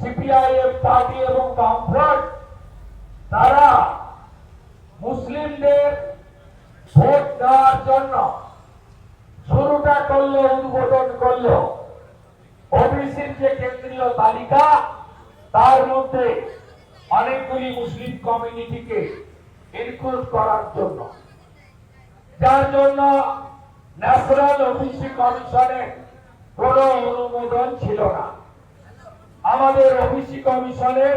CPIM party এবং তারা মুসলিমদের ভোট দেওয়ার জন্য শুরুটা করল, উদ্বোধন করল। ওবিসির যে কেন্দ্রীয় তালিকা, তার মধ্যে অনেকগুলি মুসলিম কমিউনিটিকে ইনক্লুড করার জন্য। যার জন্য ন্যাশনাল ওবিসি কমিশনের কোনো অনুমোদন ছিল না। আমাদের ওবিসি কমিশনের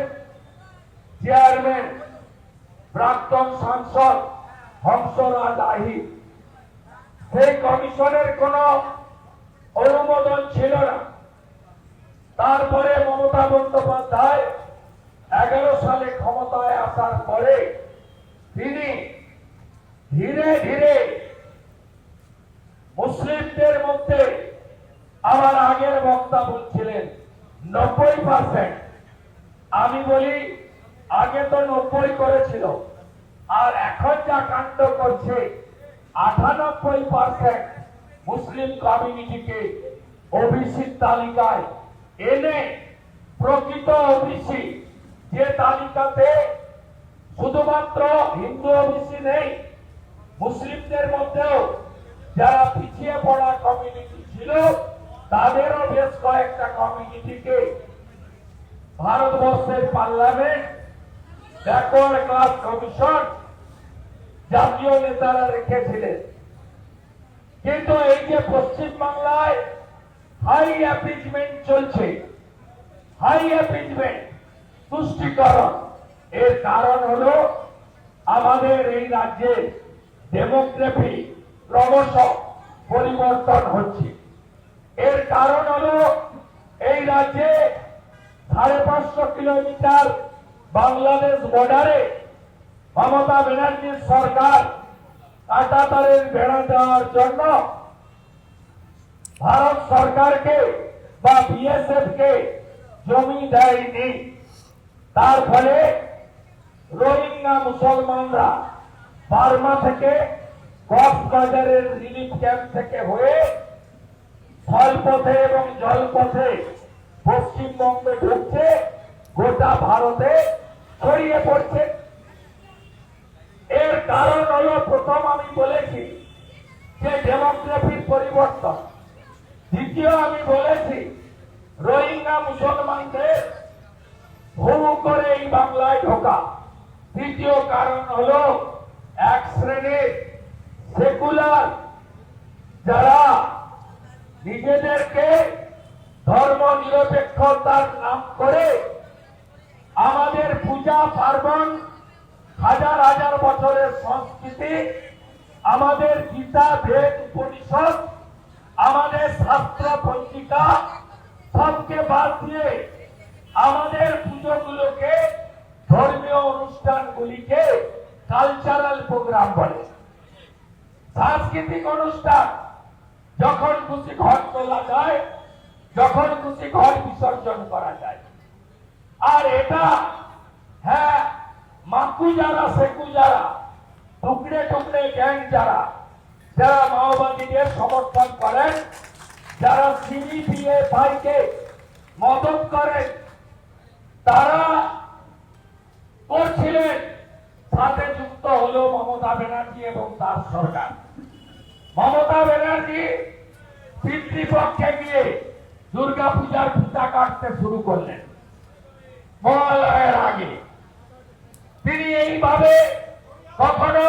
চেয়ারম্যান, প্রাক্তন সাংসদ হংসরাজ আহির সেই কমিশনের কোন অনুমোদন ছিল না। তারপরে মমতা বন্দ্যোপাধ্যায় এগারো সালে ক্ষমতায় আসার পরে তিনি ধীরে ধীরে মুসলিমদের মধ্যে আমার আগের বক্তা বলছিলেন নব্বই পার্সেন্ট আমি বলি, আগে তো নব্বই করেছিল, আর এখন যা কাণ্ড করছে, আটানব্বই পার্সেন্ট মুসলিম কমিউনিটিকে ওবিসি তালিকায় এনে প্রকৃত ওবিসি যে তালিকাতে শুধুমাত্র হিন্দু ওবিসি নেই, মুসলিমদের মধ্যেও যারা পিছিয়ে পড়া কমিউনিটি ছিল তাদেরও বেশ কয়েকটা কমিউনিটিকে ভারতবর্ষের পার্লামেন্ট ব্যাকওয়ার্ড ক্লাস কমিশন জাতীয় নেতারা রেখেছিলেন। কিন্তু এই যে পশ্চিম বাংলায় হাই অ্যাপিজমেন্ট চলছে, হাই অ্যাপিজমেন্ট তুষ্টিকরণ, এর কারণ হলো আমাদের এই রাজ্যে ডেমোগ্রাফি ক্রমশ পরিবর্তন হচ্ছে। এর কারণ হলো এই রাজ্যে সাড়ে পাঁচশো কিলোমিটার বাংলাদেশ বর্ডারে মমতা ব্যানার্জির সরকার কাটাতারের বেড়া দেওয়ার জন্য ভারত সরকারকে বা বিএসএফ কে জমি দেয়নি। তার ফলে রোহিঙ্গা মুসলমানরা বার্মা থেকে কক্সবাজারের রিলিফ ক্যাম্প থেকে হয়ে স্থলপথে এবং জলপথে পশ্চিমবঙ্গে ঢুকছে, গোটা ভারতে ছড়িয়ে পড়ছে। এর কারণ হলো প্রথম আমি বলেছি যে ডেমোগ্রাফির পরিবর্তন। দ্বিতীয় আমি বলেছি রোহিঙ্গা মুসলমানদের ভূ করে এই বাংলায় ঢোকা। তৃতীয় কারণ হলো এক শ্রেণির সেকুলার যারা নিজেদেরকে ধর্ম নিরপেক্ষতার নাম করে আমাদের পূজা পার্বণ হাজার হাজার বছরের সংস্কৃতি, আমাদের গীতা ভেদ উপনিষদ, আমাদের শাস্ত্র, পঞ্জিকা, সবকে বাদ দিয়ে আমাদের পুজোগুলোকে ধর্মীয় অনুষ্ঠানগুলিকে কালচারাল প্রোগ্রাম বলে। সাংস্কৃতিক অনুষ্ঠান যখন খুশি ঘর তোলা যায়, যখন খুশি ঘর বিসর্জন করা যায়। আর এটা হ্যাঁ মাকু যারা, সেকু যারা, টুকরে টুকরে গ্যাং যারা যারা মাওবাদীদের সমর্থন করেন, যারা সিবিপিএ ভাইকে মদত করেন, তারা করছিলেন। সাথে যুক্ত হলো মমতা ব্যানার্জি এবং তার সরকার। মমতা ব্যানার্জি পিতৃপক্ষে গিয়ে দুর্গা পূজার পূজা কাটতে শুরু করলেন। মহালয়ের আগে। তিনি এইভাবে কখনো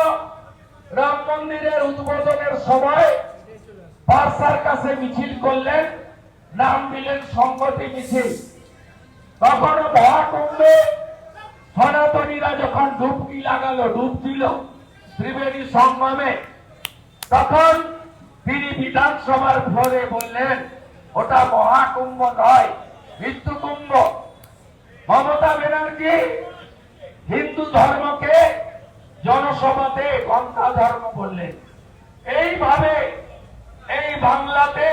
রাম মন্দিরের উদ্বোধনের সময় পার্সার কাছে মিছিল করলেন, নাম দিলেন সংগতি মিছিল। কখনো মহাকুম্ভে সনাতনীরা যখন ডুবকি লাগালো, ডুব দিল, ত্রিবেণী সঙ্গমে তখন তিনি বিধানসভার ফ্লোরে বললেন, ওটা মহাকুম্ভ নয় মৃত্যু কুম্ভ মমতা ব্যানার্জি হিন্দু ধর্মকে জনসভাতে গঙ্গা ধর্ম বললেন। এইভাবে এই বাংলাতে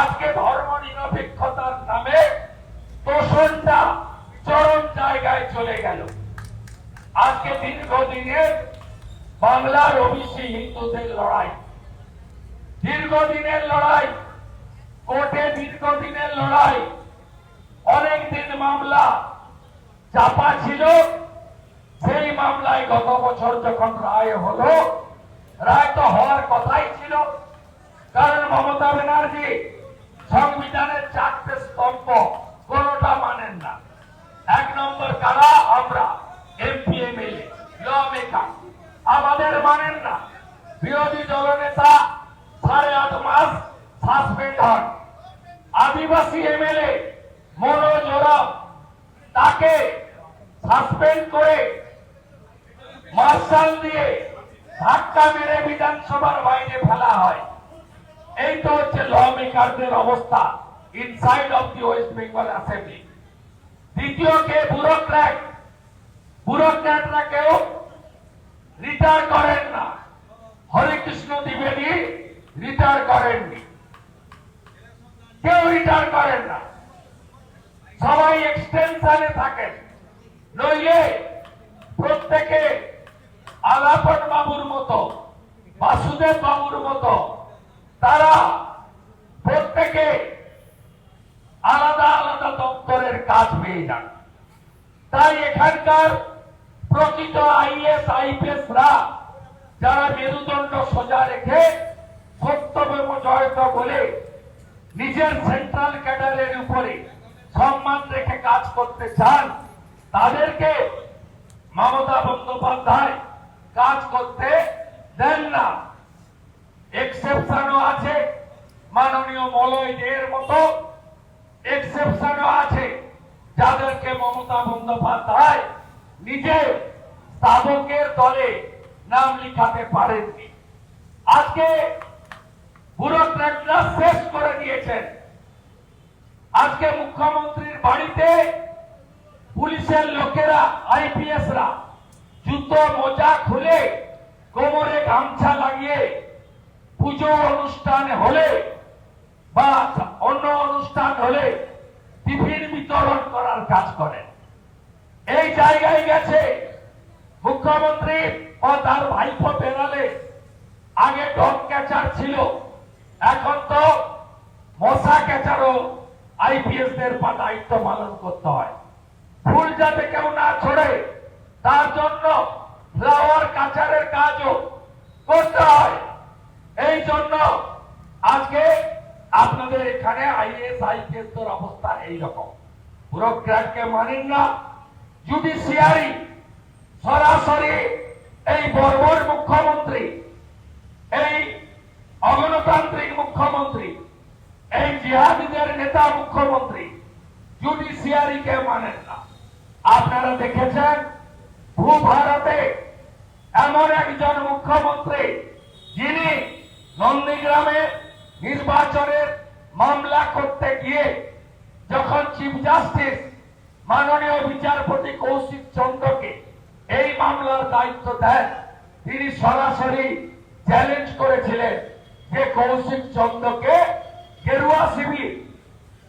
আজকে ধর্ম নিরপেক্ষতার নামে তোষণটা চরম জায়গায় চলে গেল। আজকে দীর্ঘদিনের বাংলার ওবিসি হিন্দুদের লড়াই। দীর্ঘদিনের লড়াই, কোর্টে দীর্ঘদিনের লড়াই অনেক দিন মামলা চাপা ছিল। সেই মামলায় গত বছর যখন রায় হলো, রায় তো হওয়ার কথাই ছিল। কারণ মমতা ব্যানার্জি সংবিধানের চারটে স্তম্ভ কোনটা মানেন না। এক নম্বর কারা? আমরা, এমপি, এমএলএ ল মেকার আমাদের মানেন না। বিরোধী দলনেতা সাড়ে আট মাস সাসপেন্ড হন। আদিবাসী এমএলএ মনোজ ওরাম তাকে সাসপেন্ড করে মার্শাল দিয়ে ধাক্কা মেরে বিধানসভার বাইরে ফেলা হয়। এই তো হচ্ছে ল মেকারদের অবস্থা inside of the West Bengal assembly দ্বিতীয় কে? ব্যুরোক্র্যাট ব্যুরোক্র্যাটরা কেউ রিটায়ার করেন না। হরিকৃষ্ণ দ্বিবেদী রিটায়ার করেননি। কেউ রিটায়ার করেন না। সবাই এক্সটেনশনে থাকেন। নইলে প্রত্যেকে আলাপন বাবুর মতো, বাসুদেব বাবুর মতো, তারা প্রত্যেকে আলাদা আলাদা দপ্তরের কাজ পেয়ে যান। তাই এখানকার প্রকৃত আইএস, আইপিএস রা যারা মেরুদণ্ড সোজা রেখে সত্যমেব জয়ত বলে নিজের সেন্ট্রাল ক্যাডারের উপরে সম্মান রেখে কাজ করতে চান, তাদেরকে মমতা বন্দ্যোপাধ্যায় কাজ করতে দেন না। এক্সেপশনও আছে, মাননীয় মলয় দেয়ের মতো এক্সেপশনও আছে, যাদেরকে মমতা বন্দ্যোপাধ্যায় নিজে স্থাপকের দলে নাম লিখাতে পারেননি। আজকে ব্যুরোক্র্যাটরা শেষ করে দিয়েছেন। আজকে মুখ্যমন্ত্রীর বাড়িতে পুলিশের লোকেরা, আইপিএসরা জুতো, মোজা খুলে কোমরে গামছা লাগিয়ে পুজো অনুষ্ঠান হলে বা অন্য অনুষ্ঠান হলে টিফিন বিতরণ করার কাজ করেন। এই জায়গায় গেছে। মুখ্যমন্ত্রী ও তার ভাইপো বেরালে আগে ডগ ক্যাচার ছিল। এখন তো মশা ক্যাচারও আইপিএস দের পা দায়িত্ব পালন করতে হয়। ফুল যাতে কেউ না ছড়ে, তার জন্য ফ্লাওয়ার কাচারের কাজও করতে হয়। এই জন্য আজকে আপনাদের এখানে আইএস আইপিএস অবস্থা এই রকম ব্যুরোক্র্যাটকে মানেন না জুডিশিয়ারি সরাসরি এই বর্বর মুখ্যমন্ত্রী এই অগণতান্ত্রিক মুখ্যমন্ত্রী এই জিহাদিদের নেতা মুখ্যমন্ত্রী জুডিশিয়ারিকে মানেন না আপনারা দেখেছেন ভূ ভারতে এমন একজন মুখ্যমন্ত্রী যিনি নন্দীগ্রামে নির্বাচনের মামলা করতে গিয়ে যখন চিফ জাস্টিস মাননীয় বিচারপতি কৌশিক চন্দ্রকে এই মামলার দায়িত্ব দেন তিনি সরাসরি চ্যালেঞ্জ করেছিলেন যে কৌশিক চন্দ্রকে গেরুয়া শিবির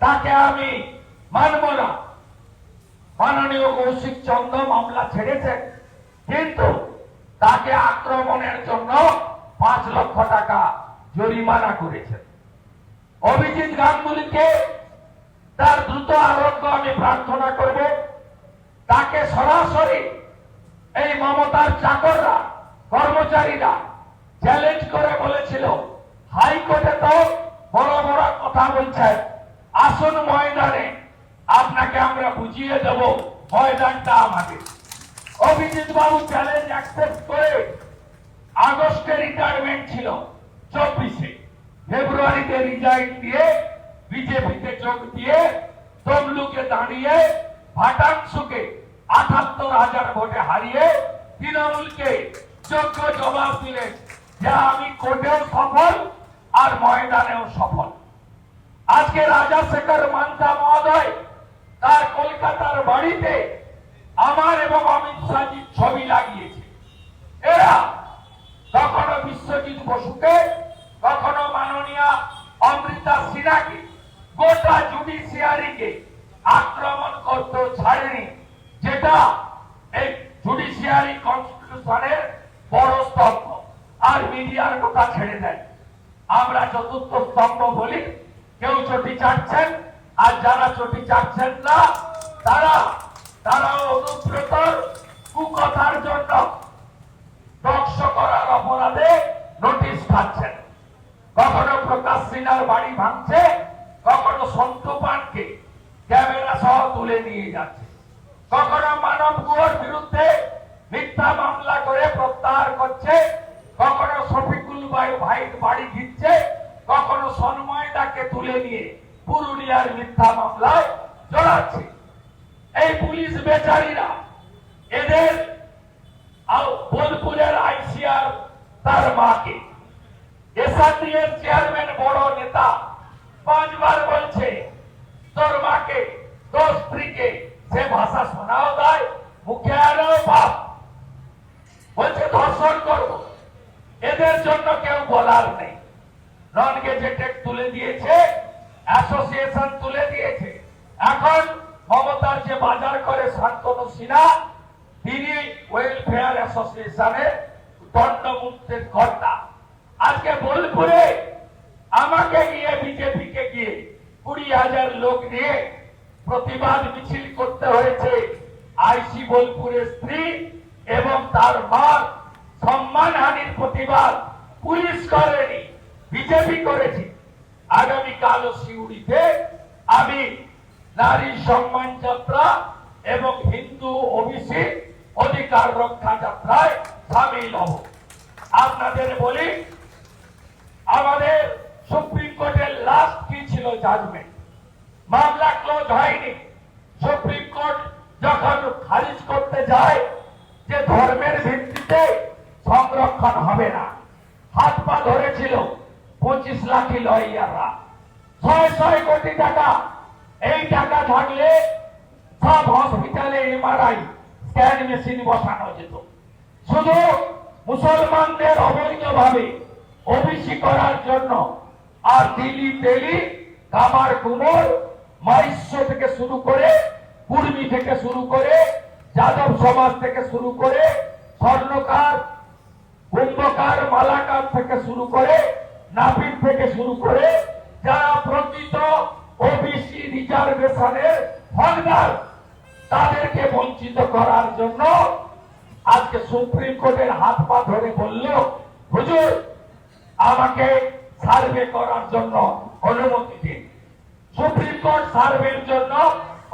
তাকে আমি মানব না মাননীয় কৌশিক চন্দ্র মামলা ছেড়েছেন কিন্তু তাকে আক্রমণের জন্য পাঁচ লক্ষ টাকা জরিমানা করেছেন। অভিজিৎ গাঙ্গুলিকে তার দ্রুত আরোগ্য আমি প্রার্থনা করব। তাকে সরাসরি এই মমতার চাকররা, কর্মচারীরা চ্যালেঞ্জ করে বলেছিল, হাইকোর্টে তো বড় বড় কথা বলছেন, আসুন ময়দানে, আপনাকে আমরা বুঝিয়ে দেব, ময়দানটা আমাদের। অভিজিৎ বাবু চ্যালেঞ্জ অ্যাকসেপ্ট করে আগস্টে রিটায়ারমেন্ট ছিল, চব্বিশে। ফেব্রুয়ারিতে রিজাইন দিয়ে, বিজেপিতে যোগ দিয়ে, তমলুকে দাঁড়িয়ে, ভাটাংশুকে আটাত্তর হাজার ভোটে হারিয়ে, তৃণমূলকে যোগ্য জবাব দিলেন। যে আমি কোর্টেও সফল আর ময়দানেও সফল। আজকে রাজাশেখর মান্তা মহোদয় তার কলকাতার বাড়িতে আমার এবং অমিত শাহজির ছবি লাগিয়েছে। এরা কখনো বিশ্বজিৎ বসুকে, কখনো মাননীয় অমৃতা সিনহাকে, গোটা জুডিশিয়ারিকে আক্রমণ করতে ছাড়েনি, যেটা এই জুডিশিয়ারি কনস্টিটিউশনের বড় স্তম্ভ আর মিডিয়ার কথা ছেড়ে দেন আমরা চতুর্থ স্তম্ভ বলি, কেউ চটি চাটছেন, আর যারা চটি চাটছেন না, তারা তারা অনুব্রতর কুকথার জন্য করার অপরাধে নোটিশ খাচ্ছেন। কখনো প্রকাশ সিনহার বাড়ি ভাঙছে, কখনো সন্তু পানকে ক্যামেরা সহ তুলে নিয়ে যাচ্ছে। কখনো মানব গুহর বিরুদ্ধে মিথ্যা মামলা করে প্রত্যাহার করছে, কখনো শফিকুল ভাই ভাই বাড়ি দিচ্ছে কখনো সন্ময়দাকে তুলে নিয়ে পুরুলিয়ার মিথ্যা মামলায় জড়াচ্ছে। এই পুলিশ বেচারীরা, এদের বোলপুরের আইসিআর তার মাকে। এসআরডিএর চেয়ারম্যান বড় নেতা পাঁচবার বলছে, তোর মাকে তোর স্ত্রীকে সে ভাষা শোনাও দেয় মুখে বাপ। বলছে, ধর্ষণ করব। এদের জন্য কেউ বলার নেই। নন গেজেটেড তুলে দিয়েছে, অ্যাসোসিয়েশন তুলে দিয়েছে। এখন মমতার যে বাজার করে শান্তনু সিনহা ওয়েলফেয়ার অ্যাসোসিয়েশনের দণ্ডমুক্তের কর্তা। আজকে বোলপুরে আমাকে গিয়ে বিজেপি কে গিয়ে কুড়ি হাজার লোক নিয়ে প্রতিবাদ মিছিল করতে হয়েছে আইসি বোলপুরের স্ত্রী এবং তার মার সম্মানহানির প্রতিবাদ পুলিশ করেনি, বিজেপি করেছে। আগামীকাল শিউড়িতে আমি নারী সম্মান যাত্রা এবং হিন্দু ওবিসি অধিকার রক্ষা যাত্রায় সামিল হব। আপনাদের বলি, আমাদের সুপ্রিম কোর্টের লাস্ট কি ছিল জাজমেন্ট মামলা ক্লোজ হয়নি। সুপ্রিম কোর্ট যখন খারিজ করতে যায় যে ধর্মের ভিত্তিতে সংরক্ষণ হবে না, হাত পা ধরেছিল পঁচিশ লাখি লয়াররা ছয় ছয় কোটি টাকা, এই টাকা থাকলে সব হসপিটালে এমআরআই স্ক্যান মেশিন বসানো যেত। শুধু মুসলমানদের অবৈধভাবে ওবিসি করার জন্য আর দিল্লি তেলি কামার কুমোর মাইশ্য থেকে শুরু করে, কুর্মি থেকে শুরু করে, যাদব সমাজ থেকে শুরু করে, স্বর্ণকার, কুম্ভকার, মালাকার থেকে শুরু করে, নাপিত থেকে শুরু করে, যারা প্রকৃত ওবিসি রিজার্ভেশনের হকদার তাদেরকে বঞ্চিত করার জন্য আজকে সুপ্রিম কোর্টের হাত পা ধরে বলল, হুজুর, আমাকে সার্ভে করার জন্য অনুমতি দিন। সুপ্রিম কোর্ট সার্ভের জন্য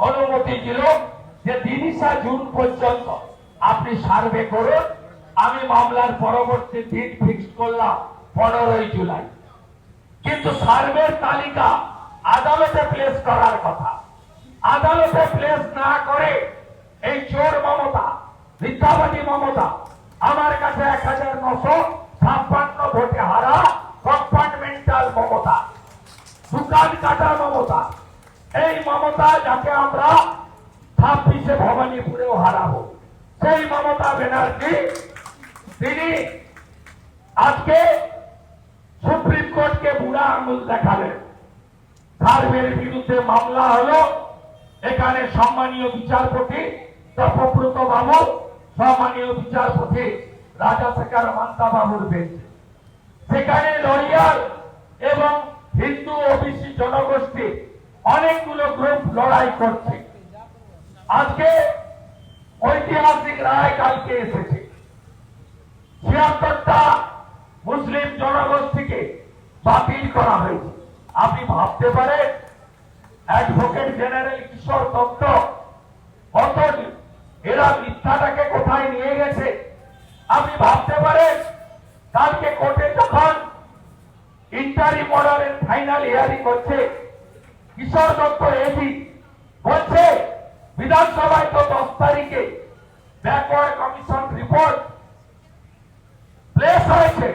অনুমতি দিল যে তিরিশা জুন পর্যন্ত আপনি সার্ভে করুন। আমি মামলার পরবর্তী দিন ফিক্স করলাম, পনেরোই জুলাই। কিন্তু সার্ভের তালিকা আদালতে প্লেস করার কথা। আদালতে প্লেস না করে এই চোর মমতা, মিথ্যাবাদী মমতা আমার কাছে এক হাজার নশো ছাপ্পান্ন ভোটে হারা কম্পার্টমেন্টাল মমতা, দোকান কাটা মমতা। এই মমতা যাকে আমরা ছাব্বিশে ভবানীপুরেও হারাবো, সেই মমতা ব্যানার্জি, তিনি আজকে সুপ্রিম কোর্টকে বুড়া আঙুল দেখালেন। সার্ভের বিরুদ্ধে মামলা হলো এখানে সম্মানীয় বিচারপতি তপব্রত বাবু, সম্মানীয় বিচারপতি রাজাশেখর মান্তা বাবুর বেঞ্চ। সেখানে লরিয়ার এবং হিন্দু ওবিসি জনগোষ্ঠী অনেকগুলো গ্রুপ লড়াই করছে। আজকে ঐতিহাসিক রায় কালকে এসেছে। ছিয়াত্তরটা মুসলিম জনগোষ্ঠীকে বাতিল করা হয়েছে। আপনি ভাবতে পারেন অ্যাডভোকেট জেনারেল কিশোর দত্ত কত এরা মিথ্যাটাকে কোথায় নিয়ে গেছে? আপনি ভাবতে পারেন, কালকে কোর্টে যখন ইন্টারি মর্ডারের ফাইনাল হিয়ারিং হচ্ছে, কিশোর দত্ত এজি বলছে, বিধানসভায় তো দশ তারিখে ব্যাকওয়ার্ড কমিশন রিপোর্ট প্লেস হয়েছে।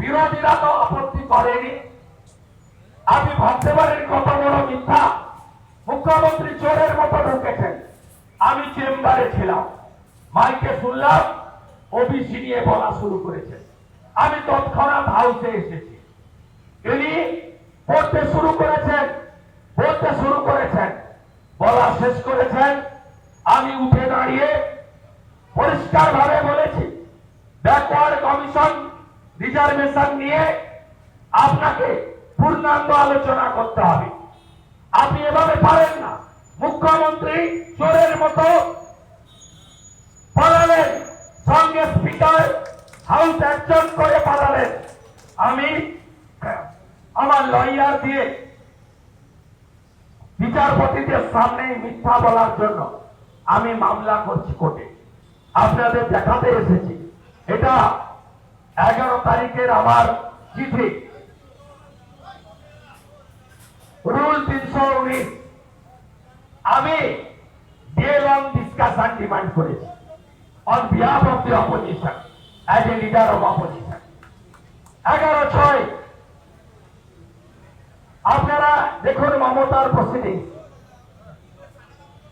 বিরোধীরা তো আপত্তি করেনি। আপনি ভাবতে পারেন কত বড় মিথ্যা? মুখ্যমন্ত্রী চোরের মতো ঢুকেছেন। আমি চেম্বারে ছিলাম। মাইকে শুনলাম, ওবিসি নিয়ে বলা শুরু করেছে। আমি তৎক্ষণাৎ হাউসে এসেছি। তিনি পড়তে শুরু করেছেন, বলতে শুরু করেছেন। বলা শেষ করেছেন। আমি উঠে দাঁড়িয়ে পরিষ্কার ভাবে বলেছি, ব্যাকওয়ার্ড কমিশন রিজার্ভেশন নিয়ে আপনাকে পূর্ণাঙ্গ আলোচনা করতে হবে। আপনি এভাবে পারেন না। মুখ্যমন্ত্রী চোরের মতো পালালেন, সঙ্গে স্পিকার হাউস একজন করে পালালেন। আমি আমার লয়ার দিয়ে বিচারপতিদের সামনে মিথ্যা বলার জন্য আমি মামলা করছি কোর্টে। আপনাদের দেখাতে এসেছি। এটা এগারো তারিখের আমার চিঠি। তিনশো উনিশ। আমি ডিএল অন ডিসকাশন ডিমান্ড করেছি। On behalf of the opposition as a leader of opposition এগারো ছয়। আপনারা দেখুন মমতার প্রসিডিং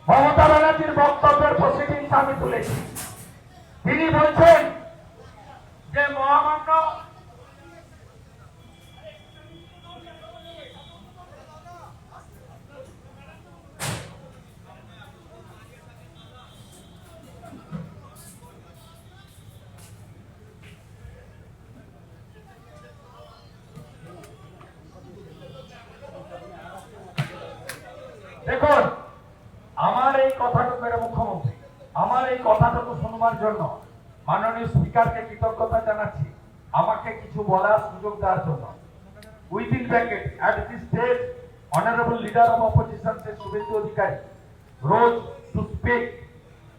মমতা ব্যানার্জির বক্তব্যের প্রসিডিংস আমি তুলেছি। তিনি বলছেন শুনবার জন্য। মাননীয় স্পিকারকে কৃতজ্ঞতা জানাচ্ছি। আমাকে কিছু বলার সুযোগ দেওয়ার জন্য। Within bracket at this stage honourable leader of opposition Shri Suvendu Adhikari, rose to speak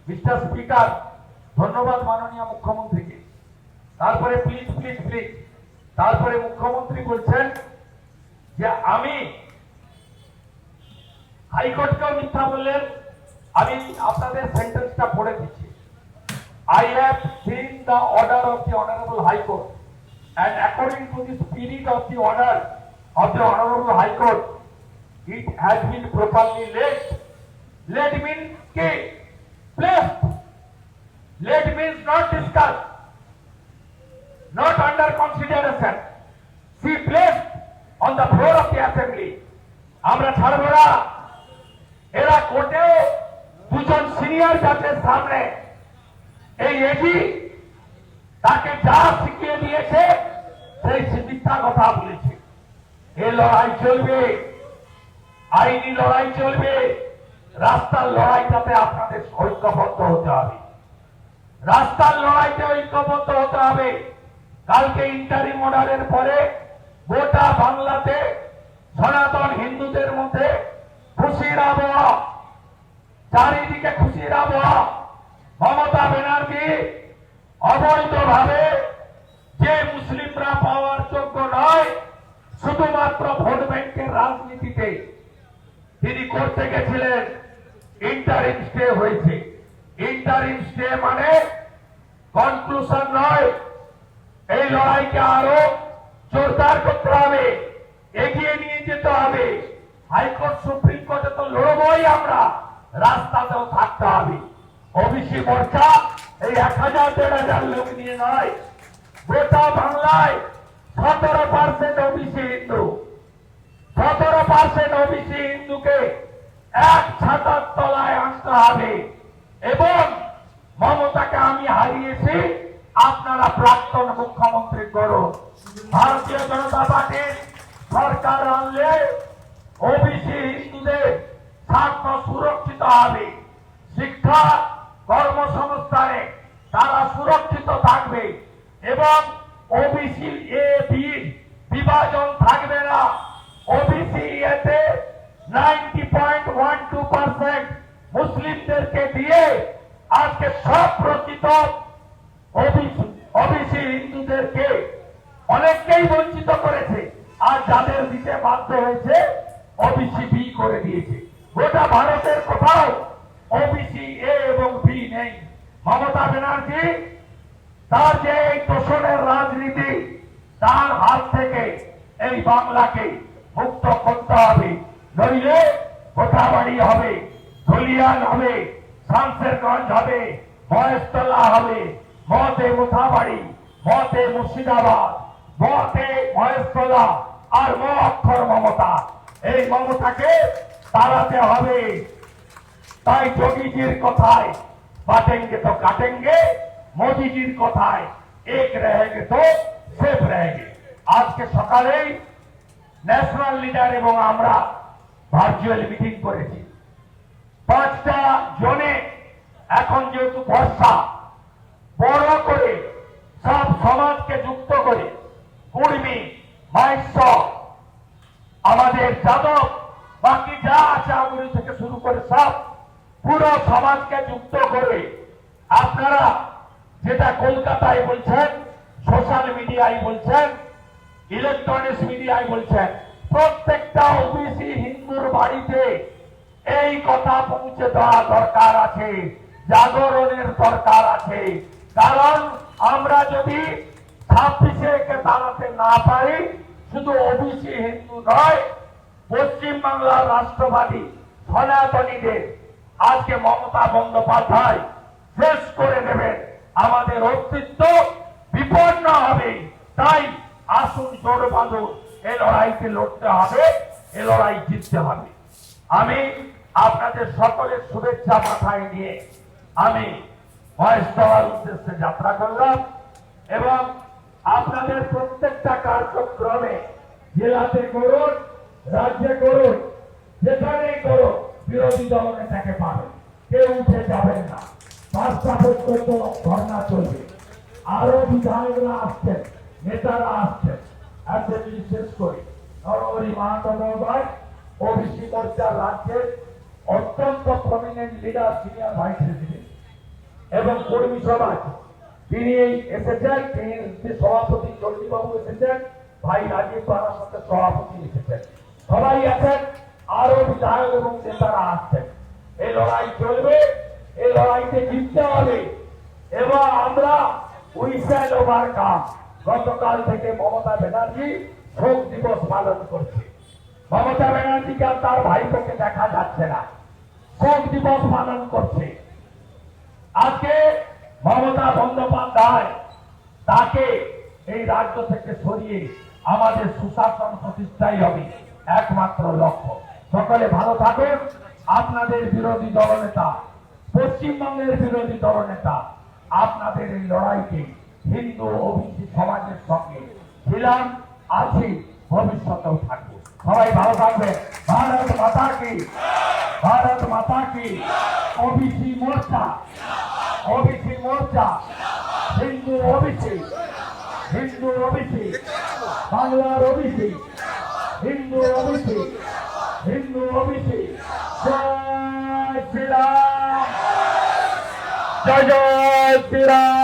mister speaker ধন্যবাদ মাননীয় মুখ্যমন্ত্রীকে। তারপরে প্লিজ প্লিজ প্লিজ তারপরে মুখ্যমন্ত্রী বলছেন যে আমি হাইকোর্টকেও মিথ্যা বললেন। আমি আপনাদের সেন্টেন্সটা পড়ে দিচ্ছি। I have seen the order of the Honorable High Court and according to the spirit of the order of the Honorable High Court, it has been properly laid. Laid means ke placed. Laid means not discussed, not under consideration. She placed on the floor of the assembly. আমরা ছাড়বো না এরা কোর্টে দুজন senior জাজের সামনে এই AG তাকে যা শিখিয়ে দিয়েছে, সেই মিথ্যা কথা বলেছে। এ লড়াই চলবে, আইনি লড়াই চলবে, রাস্তার লড়াইটাতে আপনাদের ঐক্যবদ্ধ হতে হবে। রাস্তার লড়াইতে ঐক্যবদ্ধ হতে হবে। কালকে ইন্টারিম অর্ডারের পরে গোটা বাংলাতে সনাতন হিন্দুদের মধ্যে খুশির আবহাওয়া, চারিদিকে খুশির আবহাওয়া। মমতা ব্যানার্জি অবৈধভাবে যে মুসলিমরা পাওয়ার যোগ্য নয়, শুধুমাত্র ভোট ব্যাংকের রাজনীতিতে তিনি করতে গেছিলেন ইন্টারিম স্টে হয়েছে। ইন্টারিম স্টে মানে কনক্লুশন নয়, এই লড়াইকে আরও জোরদার করতে হবে, এগিয়ে নিয়ে যেতে হবে। হাইকোর্ট, সুপ্রিম কোর্টে তো লড়বই আমরা, রাস্তাতেও থাকতে হবে। ওবিসি মোর্চা এই এক হাজার, দেড় হাজার লোক নিয়ে নয়। গোটা বাংলায় সতেরো পার্সেন্ট ওবিসি হিন্দু। সতেরো পার্সেন্ট ওবিসি হিন্দুকে এক ছাতার তলায় আনতে হবে। এবং মমতাকে আমি হারিয়েছি, আপনারা প্রাক্তন মুখ্যমন্ত্রী করুন ভারতীয় জনতা পার্টির সরকার আনলে ওবিসি হিন্দুদের স্বার্থ সুরক্ষিত হবে। শিক্ষা কর্মসংস্থানে তারা সুরক্ষিত থাকবে এবং ওবিসি এ বিভাজন থাকবে না। ওবিসি এতে ninety point one two percent মুসলিমদেরকে দিয়ে আজকে সব প্রকৃত ওবিসি হিন্দুদেরকে অনেককেই বঞ্চিত করেছে। আর যাদের দিতে বাধ্য হয়েছে, ওবিসি বি করে দিয়েছে। গোটা ভারতের কোথাও ওবিসি এ এবং বি নেই। মমতা ব্যানার্জি তার যে এই তোষণের রাজনীতি, তার হাত থেকে এই বাংলাকে মুক্ত করতে হবে। নইলে কোথাবাড়ি হবে, ধলিয়ান হবে, শামসেরগঞ্জ হবে, মহেশতলা হবে, মতে মুথাবাড়ি, মতে মুর্শিদাবাদ, মতে মহেশতলা আর ম অক্ষর মমতা। এই মমতাকে তাড়াতে হবে। তাই যোগীজির কথায়, বাটেঙ্গে তো কাটেঙ্গে মোদিজির কথায়, এক রেগে তো সেফ রেগে আজকে সকালেই ন্যাশনাল লিডার এবং আমরা ভার্চুয়াল মিটিং করেছি। পাঁচটা জনে এখন যেহেতু ভরসা, বড় করে সব সমাজকে যুক্ত করে কর্মী মাইস আমাদের যাদব, বাকি যা আছে আগুন থেকে শুরু করে সব পুরো সমাজকে যুক্ত করে আপনারা যেটা কলকাতায় বলছেন সোশ্যাল মিডিয়ায় বলছেন ইলেকট্রনিক্স মিডিয়ায় বলছেন, প্রত্যেকটা ওবিসি হিন্দুর বাড়িতে এই কথা পৌঁছে দেওয়া দরকার আছে, জাগরণের দরকার আছে। কারণ আমরা যদি ছাব্বিশে কে দাঁড়াতে না পারি, শুধু ওবিসি হিন্দু নয়, পশ্চিমবাংলার রাষ্ট্রবাদী সনাতনীদের আজকে মমতা বন্দ্যোপাধ্যায় শেষ করে দেবেন আমাদের অস্তিত্ব বিপন্ন হবে। তাই আসুন জোর বাঁধুন। এ লড়াইকে লড়তে হবে, এ লড়াই জিততে হবে। আমি আপনাদের সকলের শুভেচ্ছা মাথায় নিয়ে আমি ভয়েস দেওয়ার উদ্দেশ্যে যাত্রা করলাম এবং আপনাদের প্রত্যেকটা কার্যক্রমে জেলাতে করুন, রাজ্যে করুন, যেখানেই করুন বিরোধী দল নেতাকে পাবেন কেউ উঠে যাবেন না। পাঁচটা পর্যন্ত ধর্ণা চলবে। আরও বিধায়করা আসছেন, নেতারা আসছেন। অ্যাসেম্বলি শেষ করি ওবিসি রাজ্যের অত্যন্ত prominent leader senior vice president এবং কর্মী সমাজ তিনি এসেছেন। তিনি সভাপতি চণ্ডীবাবু এসেছেন, ভাই রাজীব বাড়ার সাথে সভাপতি এসেছেন। সবাই আছেন। আরও বিধায়ক এবং নেতারা আসছেন এই লড়াই চলবে এই লড়াইতে জিততে হবে। এবং আমরা উইসেল ওভার কাম গতকাল থেকে মমতা ব্যানার্জি শোক দিবস পালন করছে। মমতা ব্যানার্জিকে আর তার ভাইপোকে দেখা যাচ্ছে না। শোক দিবস পালন করছে। আজকে মমতা বন্দ্যোপাধ্যায় তাকে এই রাজ্য থেকে সরিয়ে আমাদের সুশাসন প্রতিষ্ঠাই হবে। একমাত্র লক্ষ্য। সকলে ভালো থাকুন। আপনাদের বিরোধী দলনেতা পশ্চিমবঙ্গের বিরোধী দলনেতা আপনাদের এই লড়াইকে হিন্দু ওবিসি সমাজের সঙ্গে ছিলাম আছি ভবিষ্যতেও থাকব সবাই ভালো থাকবে ভারত মাতা কি? ভারত মাতা কি? OBC Morcha? OBC Morcha? Hindu OBC Hindu OBC বাংলার ওবিসি হিন্দু ওবিসি হিন্দু জয় শ্রীরাম। জয় জয় শ্রীরাম।